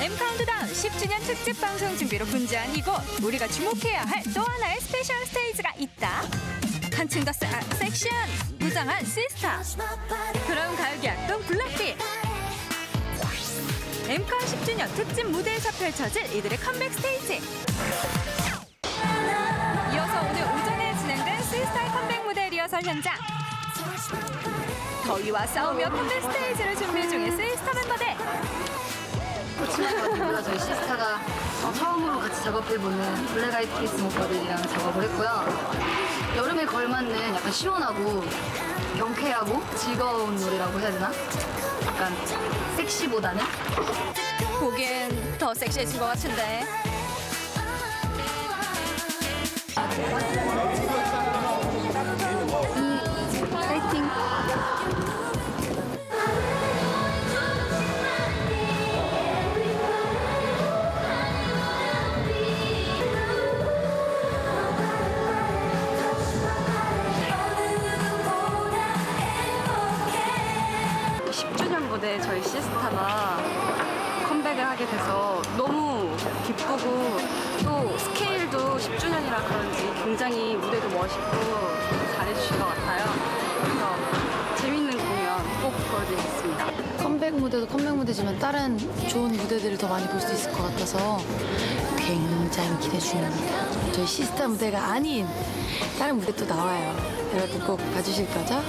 10주년 특집 방송 준비로 분주한 이곳. 우리가 주목해야 할 또 하나의 스페셜 스테이지가 있다. 한층 더 세, 아, 섹시한 무장한 시스타. 그럼 가요계약동 블락비. 엠카 10주년 특집 무대에서 펼쳐질 이들의 컴백 스테이지. 이어서 오늘 오전에 진행된 시스타의 컴백 무대 리허설 현장. 더위와 싸우며 컴백 스테이지를 준비 중인 저희 시스타가 어, 처음으로 같이 작업해보는 블랙 아이드 피스 목걸이랑 작업을 했고요. 여름에 걸맞는 약간 시원하고 경쾌하고 즐거운 노래라고 해야 되나? 약간 섹시보다는 보기엔 더 섹시해진 것 같은데 파이팅! 무대에 저희 시스타가 컴백을 하게 돼서 너무 기쁘고 또 스케일도 10주년이라 그런지 굉장히 무대도 멋있고 잘해주신 것 같아요. 그래서 재밌는 공연 꼭 보여드리겠습니다. 컴백 무대도 컴백 무대지만 다른 좋은 무대들을 더 많이 볼 수 있을 것 같아서 굉장히 기대 중입니다. 저희 시스타 무대가 아닌 다른 무대 또 나와요. 여러분 꼭 봐주실 거죠?